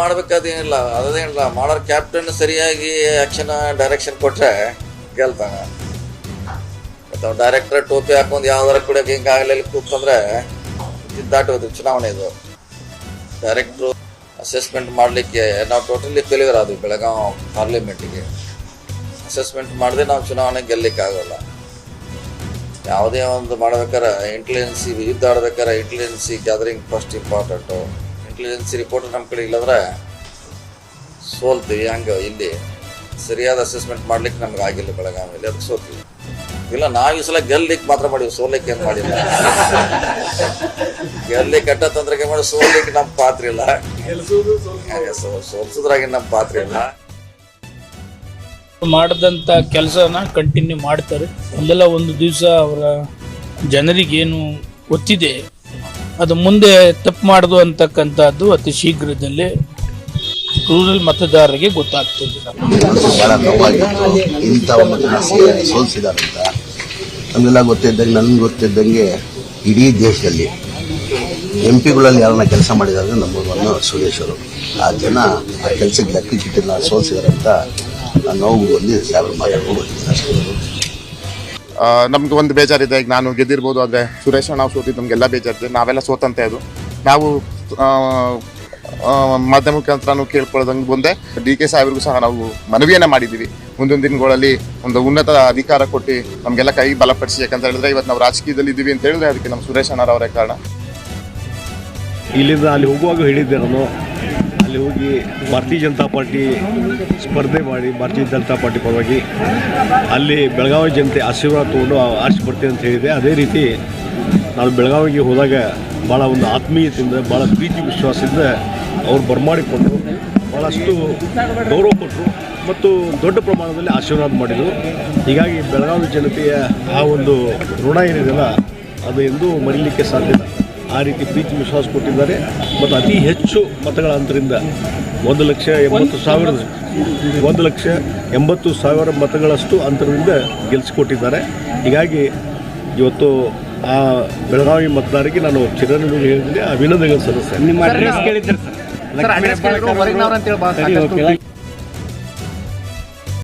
ಮಾಡ್ಬೇಕಾದೇನಿಲ್ಲ ಅದೇನಿಲ್ಲ ಮಾಡೋರ್ ಕ್ಯಾಪ್ಟನ್ ಸರಿಯಾಗಿ action direction ಕೊಟ್ರೆ ಗೆಲ್ತಾನ. ಡೈರೆಕ್ಟರ್ ಟೋಪಿ ಹಾಕೊಂಡು ಯಾವ್ದಾರ ಕೂಡ ಹಿಂಗೆ ಆಗಲಿ ಕೂತ್ಕೊಂಡ್ರೆ ದಾಟೋದು ಚುನಾವಣೆ ಇದು. ಡೈರೆಕ್ಟ್ರು ಅಸೆಸ್ಮೆಂಟ್ ಮಾಡಲಿಕ್ಕೆ ನಾವು ಟೋಟಲಿ ಫೇಲ್ಯೂರ್ ಆದ್ವಿ ಬೆಳಗಾವಿ ಪಾರ್ಲಿಮೆಂಟಿಗೆ ಅಸೆಸ್ಮೆಂಟ್ ಮಾಡದೆ ನಾವು ಚುನಾವಣೆ ಗೆಲ್ಲಿಕ್ಕಾಗಲ್ಲ. ಆಗೋಲ್ಲ ಯಾವುದೇ ಒಂದು ಮಾಡ್ಬೇಕಾರೆ ಇಂಟೆಲಿಜೆನ್ಸಿ ಯುದ್ಧ ಆಡ್ಬೇಕಾರೆ intelligence gathering first important intelligence report ನಮ್ಮ ಕಡೆ ಇಲ್ಲಂದ್ರೆ ಸೋಲ್ತೀವಿ, ಹಂಗೆ ಇಲ್ಲಿ ಸರಿಯಾದ ಅಸೆಸ್ಮೆಂಟ್ ಮಾಡ್ಲಿಕ್ಕೆ ನಮ್ಗೆ ಆಗಿಲ್ಲ ಬೆಳಗಾವಿಯಲ್ಲಿ. ಅದಕ್ಕೆ ಸೋತೀವಿ ಇಲ್ಲ, ನಾವು ಈ ಸಲ ಗೆಲ್ಲಿಕ್ಕೆ ಮಾತ್ರ ಮಾಡೀವಿ, ಸೋಲಿಕ್ಕೆ ಏನು ಮಾಡಿಲ್ಲ. ಗೆಲ್ಲಿಕ್ಕೆ ಕಟ್ಟ ತಂತ್ರಕ್ಕೆ ಮಾಡಿ, ಸೋಲಿಕ್ಕೆ ನಮ್ಮ ಪಾತ್ರ ಇಲ್ಲ. ಸೋಲ್ಸೋದ್ರಾಗೆ ನಮ್ಮ ಪಾತ್ರ ಇಲ್ಲ. ಮಾಡಿದಂಥ ಕೆಲಸನ ಕಂಟಿನ್ಯೂ ಮಾಡ್ತಾರೆ. ಒಂದಲ್ಲ ಒಂದು ದಿವಸ ಅವರ ಜನರಿಗೇನು ಗೊತ್ತಿದೆ. ಅದು ಮುಂದೆ ತಪ್ಪು ಮಾಡೋದು ಅಂತಕ್ಕಂಥದ್ದು ಅತಿ ಶೀಘ್ರದಲ್ಲೇ ರೂರಲ್ ಮತದಾರರಿಗೆ ಗೊತ್ತಾಗ್ತದೆ. ಇಂಥ ಒಂದು ಜನ ಸೇ- ಸೋಲ್ಸಿದಾರಂತ ನಮಗೆಲ್ಲ ಗೊತ್ತಿದ್ದಂಗೆ, ನನ್ಗೆ ಗೊತ್ತಿದ್ದಂಗೆ ಇಡೀ ದೇಶದಲ್ಲಿ ಎಂ ಪಿಗಳಲ್ಲಿ ಯಾರನ್ನ ಕೆಲಸ ಮಾಡಿದ್ದಾರೆ ನಂಬರ್ ಒನ್ ಸುರೇಶ್ ಅವರು. ಆ ಜನ ಆ ಕೆಲಸಕ್ಕೆ ಲೆಕ್ಕಕ್ಕಿಟ್ಟಿಲ್ಲ ಅಂತ ನಾನು ನೋವು ಬಂದು ಸಾವಿರ ಮಾತಾಡ್ಕೊಂಡು ನಮ್ಗೆ ಒಂದು ಬೇಜಾರಿದೆ, ಈಗ ನಾನು ಗೆದ್ದಿರ್ಬೋದು, ಆದರೆ ಸುರೇಶ್ ನಾವು ಸೋತಿದ್ದು ನಮಗೆಲ್ಲ ಬೇಜಾರಿದೆ. ನಾವೆಲ್ಲ ಸೋತಂತೆ ಅದು. ನಾವು ಮಾಧ್ಯಮ ಮುಖಾಂತರನೂ ಕೇಳ್ಕೊಳ್ಳೋದಂಗೆ ಮುಂದೆ ಡಿ ಕೆ ಸಾಹೇಬ್ರಿಗೂ ಸಹ ನಾವು ಮನವಿಯನ್ನು ಮಾಡಿದ್ದೀವಿ. ಮುಂದಿನ ದಿನಗಳಲ್ಲಿ ಒಂದು ಉನ್ನತ ಅಧಿಕಾರ ಕೊಟ್ಟು ನಮಗೆಲ್ಲ ಕೈ ಬಲಪಡಿಸಿ, ಯಾಕಂತ ಹೇಳಿದ್ರೆ ಇವತ್ತು ನಾವು ರಾಜಕೀಯದಲ್ಲಿ ಇದ್ದೀವಿ ಅಂತ ಹೇಳಿದ್ರೆ ಅದಕ್ಕೆ ನಮ್ಮ ಸುರೇಶ್ ಅಣ್ಣರವರೇ ಕಾರಣ. ಇಲ್ಲಿಂದ ಅಲ್ಲಿ ಹೋಗುವಾಗ ಹೇಳಿದ್ದೆ ನಾನು. ಅಲ್ಲಿ ಹೋಗಿ ಭಾರತೀಯ ಜನತಾ ಪಾರ್ಟಿ ಸ್ಪರ್ಧೆ ಮಾಡಿ, ಭಾರತೀಯ ಜನತಾ ಪಾರ್ಟಿ ಪರವಾಗಿ ಅಲ್ಲಿ ಬೆಳಗಾವಿ ಜನತೆ ಆಶೀರ್ವಾದ ತೊಗೊಂಡು ಆರಿಸಿ ಬರ್ತೀನಿ ಅಂತ ಹೇಳಿದೆ. ಅದೇ ರೀತಿ ನಾನು ಬೆಳಗಾವಿಗೆ ಹೋದಾಗ ಭಾಳ ಒಂದು ಆತ್ಮೀಯತೆಯಿಂದ ಭಾಳ ಪ್ರೀತಿ ವಿಶ್ವಾಸದಿಂದ ಅವ್ರು ಬರಮಾಡಿಕೊಂಡು ಭಾಳಷ್ಟು ಗೌರವ ಕೊಟ್ಟರು ಮತ್ತು ದೊಡ್ಡ ಪ್ರಮಾಣದಲ್ಲಿ ಆಶೀರ್ವಾದ ಮಾಡಿದರು. ಹೀಗಾಗಿ ಬೆಳಗಾವಿ ಜನತೆಯ ಆ ಒಂದು ಋಣ ಏನಿದೆಯಲ್ಲ, ಅದು ಎಂದೂ ಮರೀಲಿಕ್ಕೆ ಸಾಧ್ಯ ಆ ರೀತಿ ಪ್ರೀತಿ ವಿಶ್ವಾಸ ಕೊಟ್ಟಿದ್ದಾರೆ. ಮತ್ತು ಅತಿ ಹೆಚ್ಚು ಮತಗಳ ಅಂತರಿಂದ ಒಂದು ಲಕ್ಷ ಎಂಬತ್ತು ಸಾವಿರದ ಒಂದು ಲಕ್ಷ ಎಂಬತ್ತು ಸಾವಿರ ಮತಗಳಷ್ಟು ಅಂತರದಿಂದ ಗೆಲ್ಲಿಸಿಕೊಟ್ಟಿದ್ದಾರೆ ಹೀಗಾಗಿ ಇವತ್ತು ಆ ಬೆಳಗಾವಿ ಮತದಾರರಿಗೆ ನಾನು ಚಿರಋಣಿ ಹೇಳಿದ್ದೀನಿ. ಅಭಿನಂದನೆಗಳು ಸಲ್ಲಿಸ್ತೇನೆ ನಿಮ್ಮ ಅಡ್ರೆಸ್ ಸರ್.